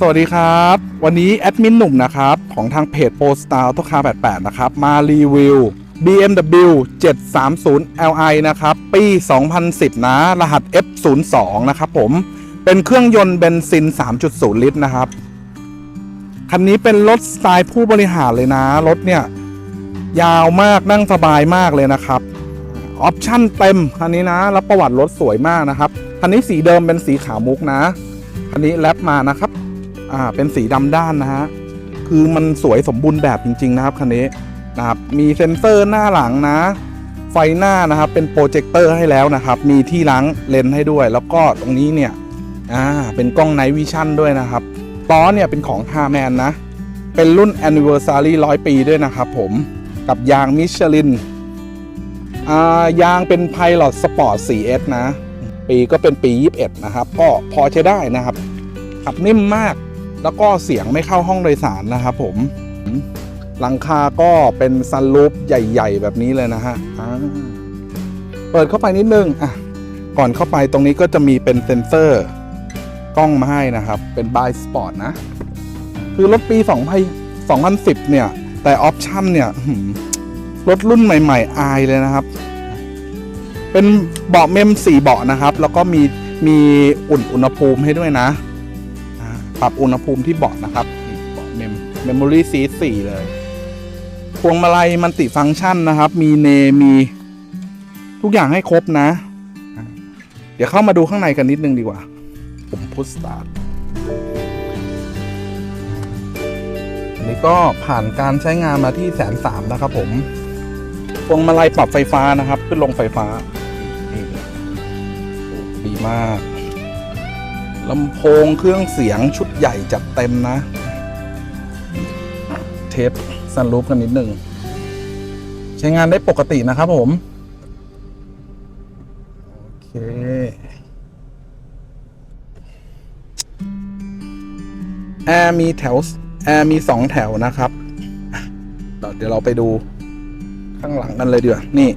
สวัสดีครับ วันนี้แอดมินหนุ่มนะครับ ของทางเพจโปสตาร์ตัวคา88 นะครับ มารีวิว BMW 730 Li นะครับ ปี 2010 นะ รหัส F02 นะครับผม เป็นเครื่องยนต์เบนซิน 3.0 ลิตรนะครับ คันนี้เป็นรถสไตล์ผู้บริหารเลยนะ รถเนี่ย ยาวมากนั่งสบายมากเลยนะครับ ออปชั่นเต็ม คันนี้นะแล้วประวัติรถสวยมากนะครับ คันนี้สีเดิมเป็นสีขาวมุกนะ คันนี้แรปมานะครับ อ่าเป็นสีดำด้านนะฮะคือมันสวยสมบูรณ์แบบจริง ๆ นะครับคันนี้นะครับมีเซ็นเซอร์หน้าหลังนะ ไฟหน้านะครับเป็นโปรเจคเตอร์ให้แล้วนะครับ มีที่ล้างเลนส์ให้ด้วย แล้วก็ตรงนี้เนี่ยอ่าเป็นกล้องไนท์วิชั่นด้วยนะครับล้อเนี่ยเป็นของ h a r m a n นะ เป็นรุ่น Anniversary 100 ปีด้วยนะครับผมกับยางมิชลินอ่ายางเป็น Pilot Sport 4S นะ ปีก็เป็นปี 21 นะครับ ก็พอใช้ได้นะครับขับนิ่มมาก แล้วก็เสียงไม่เข้าห้องโดยสารนะครับผมหลังคาก็เป็นซันรูปใหญ่ ๆ แบบนี้เลยนะฮะเปิดเข้าไปนิดนึงอะก่อนเข้าไปตรงนี้ก็จะมีเป็นเซ็นเซอร์ กล้องมาให้นะครับ เป็นบายสปอร์ตนะ คือรถปี2 2010 เนี่ย แต่ออปชั่นเนี่ยรถรุ่นใหม่ ๆ อายเลยนะครับ เป็นเบาะเมมสี่เบาะนะครับ แล้วก็มีมีอุ่นอุณหภูมิให้ด้วยนะ ปรับอุณหภูมิที่เบาะนะครับเบาะเมมเมมโมรี่ซีสี่เลยพวงมาลัยมันติฟังก์ชันนะครับ มีเนมีทุกอย่างให้ครบนะ เดี๋ยวเข้ามาดูข้างในกันนิดนึงดีกว่า ผมพุชสตาร์ทนนี้ก็ผ่านการใช้งานมาที่แสนสามนะครับผม พวงมาลัยปรับไฟฟ้านะครับ ขึ้นลงไฟฟ้า ดีมาก ลำโพงเครื่องเสียงชุดใหญ่จัดเต็มนะ เทปซันรูปกันนิดหนึ่ง ใช้งานได้ปกตินะครับผม โอเค แอร์มีแถว แอร์มีสองแถวนะครับเดี๋ยวเราไปดูข้างหลังกันเลยเดีกว่านี่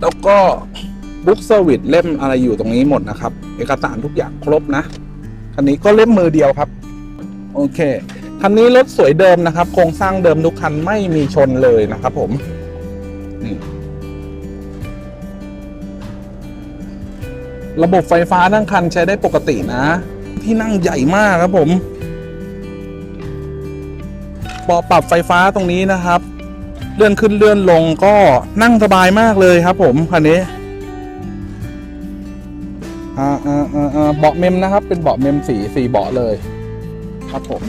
แล้วก็ บุ๊กเซอร์วิสเล่มอะไรอยู่ตรงนี้หมดนะครับ เอกสารทุกอย่างครบนะ คันนี้ก็เล่มมือเดียวครับ โอเค คันนี้รถสวยเดิมนะครับ โครงสร้างเดิมทุกคันไม่มีชนเลยนะครับผมนี่ระบบไฟฟ้าทั้งคันใช้ได้ปกตินะ ที่นั่งใหญ่มากครับผมเบาะปรับไฟฟ้าตรงนี้นะครับ เลื่อนขึ้นเลื่อนลงก็นั่งสบายมากเลยครับผมคันนี้ อ่าอ่าอ่าเบาะเมมนะครับ เป็นเบาะเมมสีสีเบาะเลยครับผม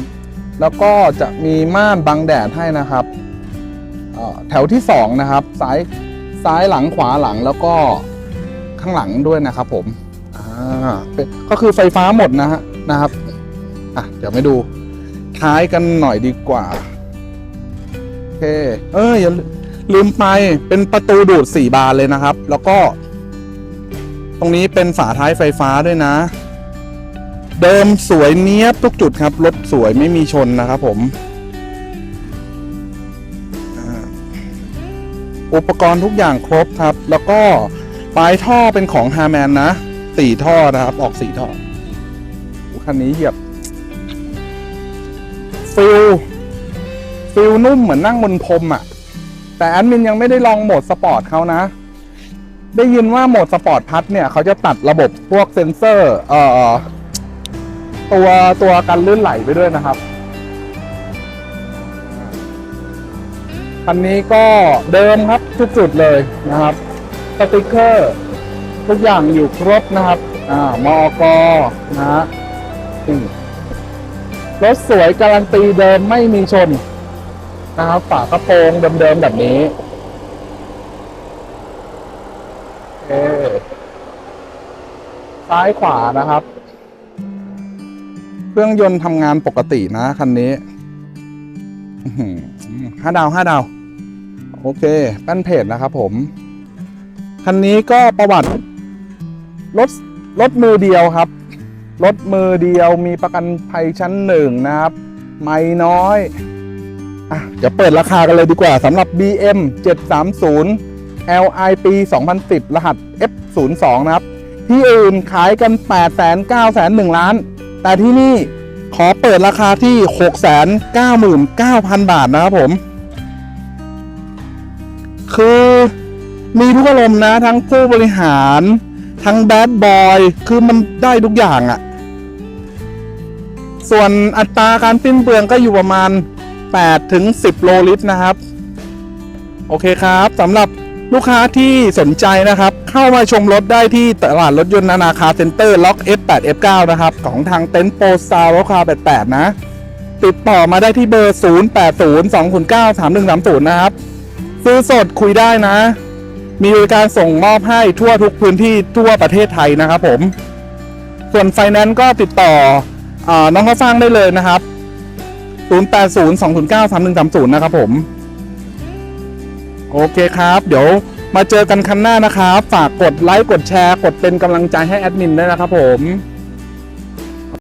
แล้วก็จะมีม่านบังแดดให้นะครับแถวที่สองนะครับซ้ายซ้ายหลังขวาหลังแล้วก็ข้างหลังด้วยนะครับ ผมอ่าก็คือไฟฟ้าหมดนะฮะนะครับอะเดี๋ยวไม่ดูท้ายกันหน่อยดีกว่าโอเคเอออย่าลืมไปเป็นประตูดูดสี่บานเลยนะครับ แล้วก็ ตรงนี้เป็นฝาท้ายไฟฟ้าด้วยนะ เดิมสวยเนี้ยบทุกจุดครับ รถสวยไม่มีชนนะครับผม อุปกรณ์ทุกอย่างครบครับ แล้วก็ปลายท่อเป็นของฮาแมนนะสี่ท่อนะครับ ออกสี่ท่อ คันนี้เหยียบ ฟิลฟิลนุ่มเหมือนนั่งบนพรมอะ่ะ แต่แอดมินยังไม่ได้ลองโหมดสปอร์ตเขานะ ได้ยินว่าโหมดสปอร์ตพัทเนี่ยเขาจะตัดระบบพวกเซ็นเซอร์เอ่อตัวตัวกันลื่นไหลไปด้วยนะครับคันนี้ก็เดิมครับทุกจุดเลยนะครับสติกเกอร์ ทุกอย่างอยู่ครบนะครับอ่ามอกนะฮะรถสวยการันตีเดิมไม่มีชนนะครับฝากระโปรงเดิมๆแบบนี้โอ เคซ้ายขวานะครับ เครื่องยนต์ทำงานปกตินะคันนี้ห้าดาวห้าดาว โอเคแป้นเพจนะครับผม คันนี้ก็ประวัติ รถ รถมือเดียวครับ รถมือเดียวมีประกันภัยชั้นหนึ่งนะครับ ไม่น้อย อะ เดี๋ยวเปิดราคากันเลยดีกว่าสำหรับ BM 730 Li ปี 2010 รหัส F02 นะครับ ที่อื่นขายกัน 8 9 0 0 0 1 ล้าน แต่ที่นี่ขอเปิดราคาที่ 699,000 บาทนะครับผม คือมีทุกอารมณ์นะ ทั้งผู้บริหาร ทั้งแบดบอย คือมันได้ทุกอย่างอะ่ะส่วนอัตราการสิ้นเปลืองก็อยู่ประมาณ8ถึง10 โลลิตรนะครับ โอเคครับสำหรับ ลูกค้าที่สนใจนะครับ เข้ามาชมรถได้ที่ตลาดรถยนต์นานาคาเซ็นเตอร์ล็อก F8 F9 นะครับ ของทางเต็นท์โปรสตาร์รถคา88 นะ ติดต่อมาได้ที่เบอร์ 0802093130 นะครับ ซื้อสดคุยได้นะ มีบริการส่งมอบให้ทั่วทุกพื้นที่ทั่วประเทศไทยนะครับผม ส่วนไฟแนนซ์ก็ติดต่ออน้องเขาวฟ่างได้เลยนะครับ 0802093130 นะครับผม โอเคครับ เดี๋ยวมาเจอกันครั้งหน้านะครับ ฝากกดไลค์กดแชร์ กดเป็นกำลังใจให้แอดมินด้วยนะครับผม